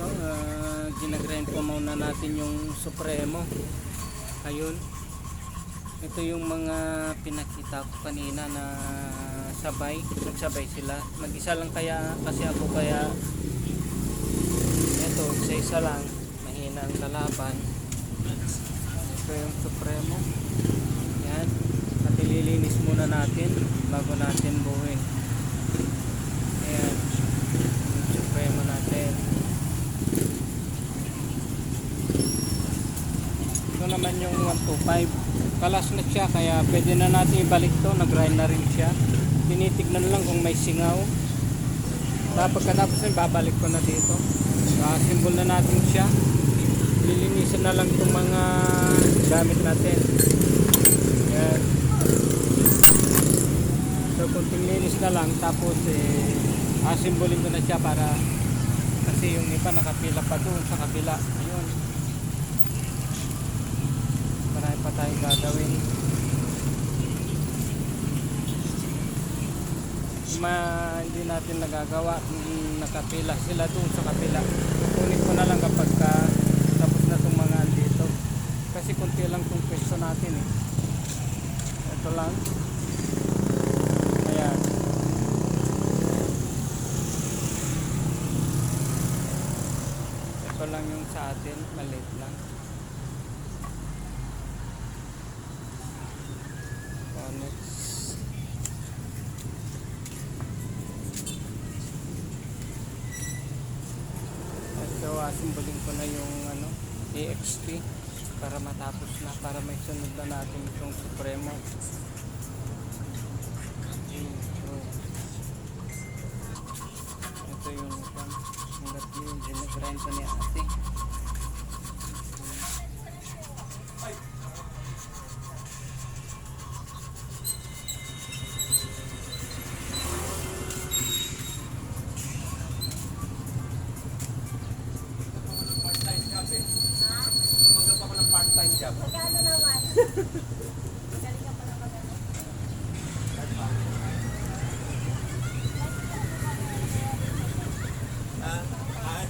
ito, uh, ginagrind po muna natin yung supremo. Ayun. Ito yung mga pinakita ko kanina na sabay, nagsabay sila. Mag-isa lang kaya kasi ako kaya ito, isa-isa lang. Mahina ang kalaban. Ito yung supremo. Yan. At ililinis muna natin bago natin buuin. Ayan. Yung supremo natin. Ito naman yung 125. Kalas na siya kaya pwede na natin ibalik to. Nag-grind na rin siya. Tinitignan lang kung may singaw. Tapos pagkatapos nun, babalik ko na dito. Uh, symbol na natin siya. Lilinisan na lang itong mga gamit natin. Yan. So kunting linis na lang tapos eh asimbolin ko na siya para kasi yung iba nakapila pa doon sa kabila. Ayun. Tayong gagawin. Ma, hindi natin nagagawa kung nakapila sila doon sa kabila. Kunin ko na lang kapag ka, tapos na itong mga andito. Kasi kunti lang itong pwesto natin eh. Ito lang. Ayan. Ito lang yung sa atin, maliit lang. So, asimbolin ko na yung ano, AXT para matapos na, para may sunod na natin itong Supremo. Ito yung pan. Hanggat yun, ginagrind pa ni ate. Part-time siya. Magkano naman? Galing ka pala magano. Ha? Ay.